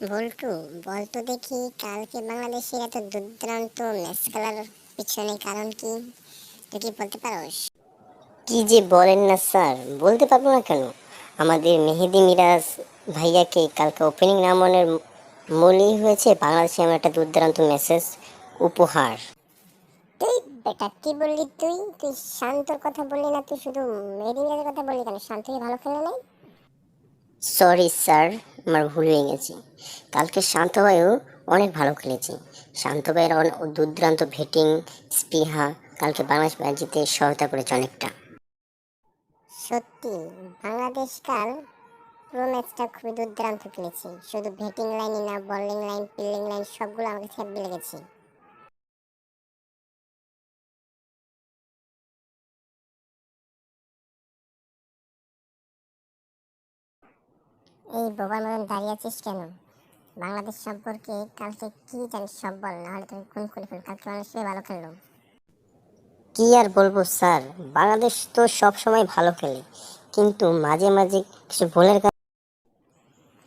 বল্টু বলতো দেখি কালকে বাংলাদেশের এত দুর্দান্ত ম্যাচ খেলার পিছনে কারণ কি? তুই কি বলতে পারোস? কি যে বলেন না স্যার বলতে পারব না কেন? আমাদের মেহেদি মিরাজ ভাইয়াকে কালকে ওপেনিং নামানোর মূলই হয়েছে বাংলাদেশে আমার একটা দুর্দান্ত মেসেজ উপহার। তুই বেটা কি বললি তুই? তুই শান্তর কথা বললি না তুই শুধু মেরিনের কথা বললি কেন? শান্ত কি ভালো খেলে নাই? সরি স্যার আমার ভুল হয়ে গেছে। কালকে শান্ত ভাইও অনেক ভালো খেলেছে। ভাইয়ের অনেক দুর্দান্ত ভেটিং স্পৃহা, কালকে বাংলাদেশ ম্যাচ জিতে সহায়তা করেছে অনেকটা। সত্যি, বাংলাদেশ কাল পুরো ম্যাচটা খুবই দুর্দান্ত খেলেছে। শুধু ব্যাটিং লাইনই না বলিং লাইন ফিল্ডিং লাইন সবগুলো আমাকে হ্যাপি লেগেছে। এই বোবার মতন দাঁড়িয়ে আছিস কেন? বাংলাদেশ সম্পর্কে কালকে কি জানিস সব বল নাহলে তুমি খুন করে ফেল কালকে মানুষই ভালো খেললো। কি আর বলব স্যার বাংলাদেশ তো সব সময় ভালো খেলে। কিন্তু মাঝে মাঝে কিছু ভুলের কারণে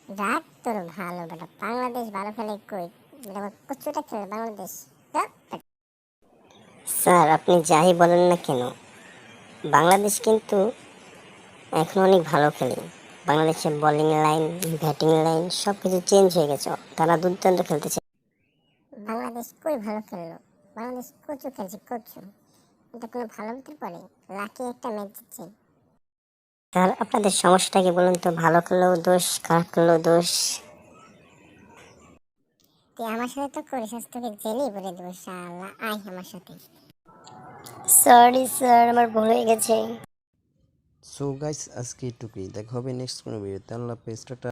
রাগ তোর ভালো বেটা বাংলাদেশ ভালো খেলে কই? বেটা কচুটা খেলে বাংলাদেশ। স্যার আপনি যাই বলেন না কেন বাংলাদেশ কিন্তু এখন অনেক ভালো খেলে। বাংলাদেশের বোলিং লাইন ব্যাটিং লাইন সব কিছু চেঞ্জ হয়ে গেছে। তারা দুর্দান্ত খেলতেছে। বাংলাদেশ কই ভালো খেললো? বাংলাদেশ কচু খেলছে কচু। এটা কোনো ভালো হতে পারে লাকি একটা ম্যাচ জিতছে স্যার আপনাদের সমস্যাটাকে বলুন তো ভালো খেললেও দোষ খারাপ খেললেও দোষ? তুই আমার সাথে তো করিস আজ তোকে জেলেই বলে দেবো শালা। আয় আমার সাথে। সরি স্যার আমার ভুল হয়ে গেছে। সো গাইস আজকে এটুকুই দেখা হবে নেক্সট কোনো ভিডিওতে আল্লাহ টাটা।